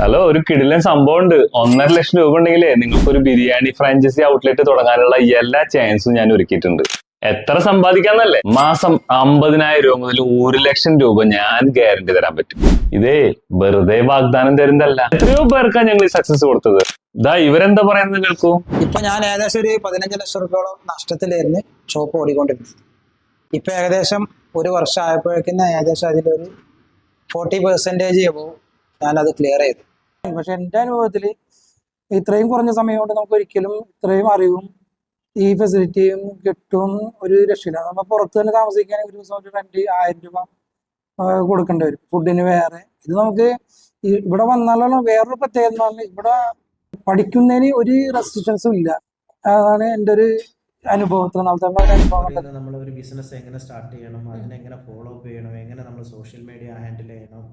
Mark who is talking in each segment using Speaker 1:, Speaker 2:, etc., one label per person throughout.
Speaker 1: Hello ഒരു കിടിലൻ സംഭവം ഉണ്ട് ഒന്നര ലക്ഷം രൂപ ഉണ്ടെങ്കിലേ നിങ്ങൾക്ക് ഒരു ബിരിയാണി ഫ്രാഞ്ചൈസി ഔട്ട്ലെറ്റ് തുടങ്ങാനുള്ള എല്ലാ ചാൻസും ഞാൻ ഒരുക്കിയിട്ടുണ്ട്. എത്ര സമ്പാദിക്കാന്നല്ലേ? മാസം അമ്പതിനായിരം രൂപ മുതൽ ഒരു ലക്ഷം രൂപ ഞാൻ ഗ്യാരണ്ടി തരാൻ പറ്റും. ഇതേ വെറുതെ വാഗ്ദാനം തരുന്നതല്ല. എത്രയോ പേർക്കാണ് ഞങ്ങൾ ഈ സക്സസ് കൊടുത്തത്. ഇതാ ഇവരെന്താ പറയുന്നത് കേൾക്കൂ
Speaker 2: ഇപ്പൊ ഞാൻ ഏകദേശം ഒരു പതിനഞ്ച് ലക്ഷം രൂപയോളം നഷ്ടത്തിലായിരുന്നു ഷോപ്പ് ഓടിക്കൊണ്ടിരുന്നത്. ഇപ്പൊ ഏകദേശം ഒരു വർഷം ആയപ്പോഴേക്കും ഏകദേശം അതിലൊരു ഫോർട്ടി പെർസെന്റേജ് ഞാൻ അത് ക്ലിയർ ചെയ്തു.
Speaker 3: പക്ഷെ എന്റെ അനുഭവത്തിൽ ഇത്രയും കുറഞ്ഞ സമയം കൊണ്ട് നമുക്ക് ഒരിക്കലും ഇത്രയും അറിവും ഈ ഫെസിലിറ്റിയും കിട്ടും ഒരു രക്ഷയില്ല. നമ്മൾ പുറത്ത് തന്നെ താമസിക്കുകയാണെങ്കിൽ ഒരു ദിവസം ഒരു റെന്റ് ആയിരം രൂപ കൊടുക്കേണ്ടി വരും. ഫുഡിന് വേറെ. ഇത് നമുക്ക് ഇവിടെ വന്നാലുള്ള വേറൊരു പ്രത്യേകത എന്ന് പറഞ്ഞാൽ ഇവിടെ പഠിക്കുന്നതിന് ഒരു റെസ്ട്രിക്ഷൻസും ഇല്ല. അതാണ് എന്റെ ഒരു അനുഭവത്തിൽ
Speaker 4: നമ്മൾ ഒരു ബിസിനസ് എങ്ങനെ സ്റ്റാർട്ട് ചെയ്യണം അതിനെങ്ങനെ ഫോളോ അപ്പ് ചെയ്യണം എങ്ങനെ നമ്മൾ സോഷ്യൽ മീഡിയ ഹാൻഡിൽ ചെയ്യണം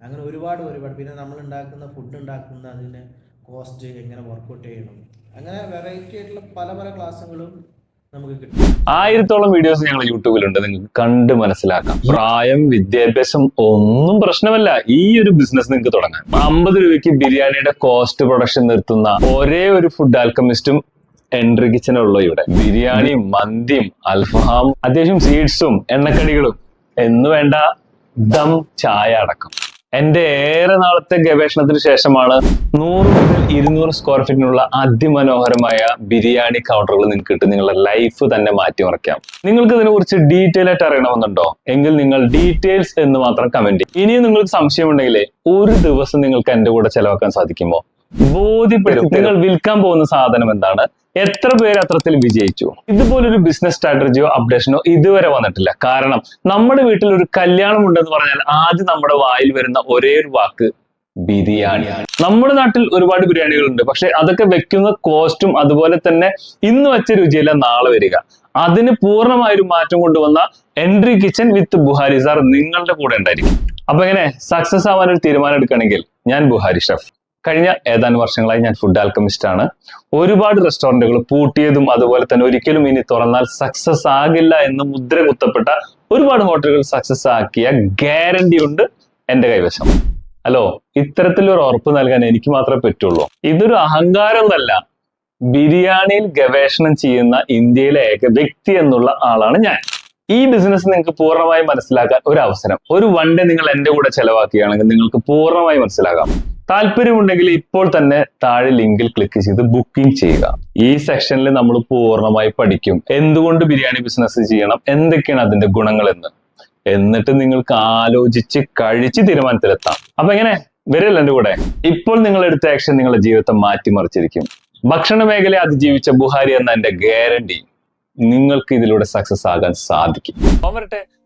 Speaker 4: അങ്ങനെ ഒരുപാട് ഒരുപാട് പിന്നെ നമ്മൾ ഉണ്ടാക്കുന്ന ഫുഡ് ഉണ്ടാക്കുന്ന അതിന് കോസ്റ്റ് എങ്ങനെ വർക്കൗട്ട് ചെയ്യണം. അങ്ങനെ വെറൈറ്റി ആയിട്ടുള്ള പല പല ക്ലാസ്സുകളും
Speaker 1: ആയിരത്തോളം വീഡിയോസ് ഞങ്ങൾ യൂട്യൂബിലുണ്ട് നിങ്ങൾക്ക് കണ്ട് മനസ്സിലാക്കാം. പ്രായം വിദ്യാഭ്യാസം ഒന്നും പ്രശ്നമല്ല. ഈ ഒരു ബിസിനസ് നിങ്ങൾക്ക് തുടങ്ങാം. അമ്പത് രൂപയ്ക്ക് ബിരിയാണിയുടെ കോസ്റ്റ് പ്രൊഡക്ഷൻ നിർത്തുന്ന ഒരേ ഒരു ഫുഡ് ആൽക്കമിസ്റ്റും എൻട്രി കിച്ചനുള്ളൂ ഇവിടെ. ബിരിയാണിയും മന്തിയും അൽഫഹാം അത്യാവശ്യം സീഡ്സും എണ്ണക്കടികളും. എന്ന് വേണ്ട ദം ചായ അടക്കം. എന്റെ ഏറെ നാളത്തെ ഗവേഷണത്തിന് ശേഷമാണ് നൂറ് മുതൽ ഇരുന്നൂറ് സ്ക്വയർ ഫീറ്റിനുള്ള അതിമനോഹരമായ ബിരിയാണി കൗണ്ടറുകൾ നിങ്ങൾക്ക് കിട്ടും നിങ്ങളുടെ ലൈഫ് തന്നെ മാറ്റിമറിക്കാം നിങ്ങൾക്ക് ഇതിനെ കുറിച്ച് ഡീറ്റെയിൽ ആയിട്ട് അറിയണമെന്നുണ്ടോ? എങ്കിൽ നിങ്ങൾ ഡീറ്റെയിൽസ് എന്ന് മാത്രം കമന്റ് ചെയ്യും. ഇനിയും നിങ്ങൾക്ക് സംശയമുണ്ടെങ്കിൽ ഒരു ദിവസം നിങ്ങൾക്ക് എന്റെ കൂടെ ചെലവാക്കാൻ സാധിക്കുമോ? ബോധ്യപ്പെടുത്തി നിങ്ങൾ വിൽക്കാൻ പോകുന്ന സാധനം എന്താണ്? എത്ര പേര് അത്രത്തിൽ വിജയിച്ചു? ഇതുപോലൊരു ബിസിനസ് സ്ട്രാറ്റജിയോ അപ്ഡേഷനോ ഇതുവരെ വന്നിട്ടില്ല. കാരണം നമ്മുടെ വീട്ടിൽ ഒരു കല്യാണം ഉണ്ടെന്ന് പറഞ്ഞാൽ ആദ്യം നമ്മുടെ വായിൽ വരുന്ന ഒരേ ഒരു വാക്ക് ബിരിയാണിയാണ് നമ്മുടെ നാട്ടിൽ ഒരുപാട് ബിരിയാണികളുണ്ട്. പക്ഷെ അതൊക്കെ വെക്കുന്ന കോസ്റ്റും അതുപോലെ തന്നെ ഇന്ന് വെച്ച രുചിയല്ല നാളെ വരിക. അതിന് പൂർണമായൊരു മാറ്റം കൊണ്ടുവന്ന entry kitchen with Buhari sir നിങ്ങളുടെ കൂടെ ഉണ്ടായിരിക്കും. അപ്പൊ എങ്ങനെ? സക്സസ് ആവാൻ ഒരു തീരുമാനം എടുക്കണമെങ്കിൽ ഞാൻ ബുഹാരി ഷെഫ് കഴിഞ്ഞ ഏതാനും വർഷങ്ങളായി ഞാൻ ഫുഡ് ആൽക്കമിസ്റ്റ് ആണ്. ഒരുപാട് റെസ്റ്റോറന്റുകൾ പൂട്ടിയതും അതുപോലെ തന്നെ ഒരിക്കലും ഇനി തുറന്നാൽ സക്സസ് ആകില്ല എന്ന് മുദ്ര കുത്തപ്പെട്ട ഒരുപാട് ഹോട്ടലുകൾ സക്സസ് ആക്കിയ ഗ്യാരണ്ടി ഉണ്ട് എന്റെ കൈവശം. ഹലോ ഇത്തരത്തിലൊരു ഉറപ്പ് നൽകാൻ എനിക്ക് മാത്രമേ പറ്റുള്ളൂ. ഇതൊരു അഹങ്കാരം അല്ല ബിരിയാണിയിൽ ഗവേഷണം ചെയ്യുന്ന ഇന്ത്യയിലെ ഏക വ്യക്തി എന്നുള്ള ആളാണ് ഞാൻ. ഈ ബിസിനസ് നിങ്ങൾക്ക് പൂർണമായി മനസ്സിലാക്കാൻ ഒരു അവസരം. ഒരു വൺ ഡേ നിങ്ങൾ എന്റെ കൂടെ ചെലവാക്കുകയാണെങ്കിൽ നിങ്ങൾക്ക് പൂർണമായി മനസ്സിലാകാം. താല്പര്യമുണ്ടെങ്കിൽ ഇപ്പോൾ തന്നെ താഴെ ലിങ്കിൽ ക്ലിക്ക് ചെയ്ത് ബുക്കിംഗ് ചെയ്യുക. ഈ സെക്ഷനിൽ നമ്മൾ പൂർണമായി പഠിക്കും. എന്തുകൊണ്ട് ബിരിയാണി ബിസിനസ് ചെയ്യണം? എന്തൊക്കെയാണ് അതിന്റെ ഗുണങ്ങൾ എന്ന്? എന്നിട്ട് നിങ്ങൾക്ക് ആലോചിച്ച് കഴിച്ച് തീരുമാനത്തിലെത്താം. അപ്പൊ എങ്ങനെ? വരില്ല എന്റെ കൂടെ? ഇപ്പോൾ നിങ്ങൾ എടുത്ത ആക്ഷൻ നിങ്ങളുടെ ജീവിതത്തെ മാറ്റിമറിച്ചിരിക്കും. ഭക്ഷണ മേഖലയെ അതിജീവിച്ച ബുഹാരി എന്ന എന്റെ ഗ്യാരണ്ടി നിങ്ങൾക്ക് ഇതിലൂടെ സക്സസ് ആകാൻ സാധിക്കും. വരട്ടെ